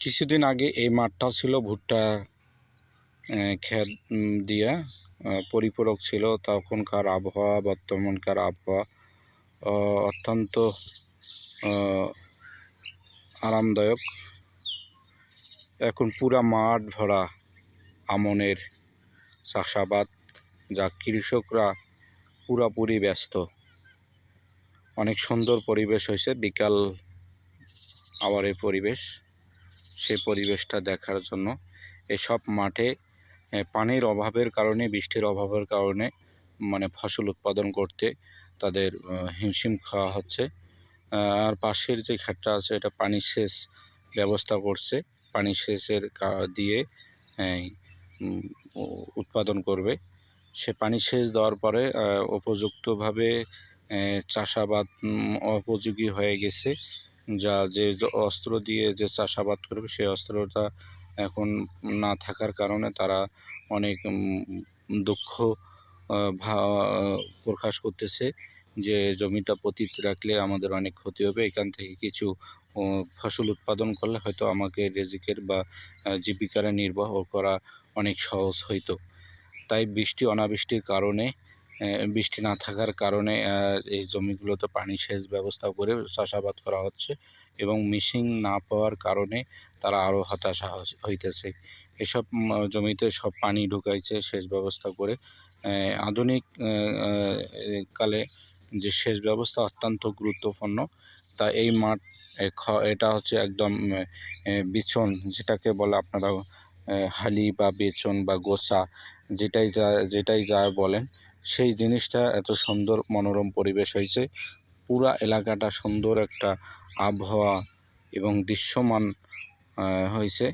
কিছুদিন আগে এই মাঠটা ছিল ভুট্টা উম, দিয়া পরিপূরক ছিল। তখনকার আবহাওয়া বর্তমানকার আবহাওয়া অত্যন্ত আরামদায়ক। এখন পুরা মাঠ ভরা আমনের চাষাবাদ যা কৃষকরা পুরাপুরি ব্যস্ত। অনেক সুন্দর পরিবেশ হয়েছে বিকাল আওয়ারের পরিবেশ। সেই পরিবেশটা দেখার জন্য। এসব মাঠে পানির অভাবের কারণে, বৃষ্টির অভাবের কারণে মানে ফসল উৎপাদন করতে তাদের হিমশিম খাওয়া হচ্ছে। আর পাশের যে ক্ষেতটা আছে, এটা পানি সেচ ব্যবস্থা করছে। পানি সেচের দিয়ে উৎপাদন করবে। সে পানি সেচ দেওয়ার পরে উপযুক্তভাবে চাষাবাদ উপযোগী হয়ে গেছে। যা যে অস্ত্র দিয়ে যে চাষাবাদ করবে, সেই অস্ত্রটা এখন না থাকার কারণে তারা অনেক দুঃখ প্রকাশ করতেছে যে জমিটা পতিত রাখলে আমাদের অনেক ক্ষতি হবে। এখান থেকে কিছু ফসল উৎপাদন করলে হয়তো আমাকে রেজিকের বা জীবিকার নির্বাহ করা অনেক সহজ হইতো। তাই বৃষ্টি, অনাবৃষ্টির কারণে বৃষ্টি না থাকার কারণে এই জমিগুলোতে পানি সেচ ব্যবস্থা করে চাষাবাদ করা হচ্ছে এবং মেশিন না পাওয়ার কারণে তারা আরও হতাশা হইতেছে। এসব জমিতে সব পানি ঢুকাইছে, সেচ ব্যবস্থা করে। আধুনিক কালে যে সেচ ব্যবস্থা অত্যন্ত গুরুত্বপূর্ণ, তা এই মাঠ এটা হচ্ছে একদম বিছন যেটাকে বলে আপনারা হালি বা বেচন বা গোসা যেটাই যা যেটাই যা বলেন সেই জিনিসটা এত সুন্দর মনোরম পরিবেশ হয়েছে। পুরা এলাকাটা সুন্দর একটা আবহাওয়া এবং দৃশ্যমান হয়েছে।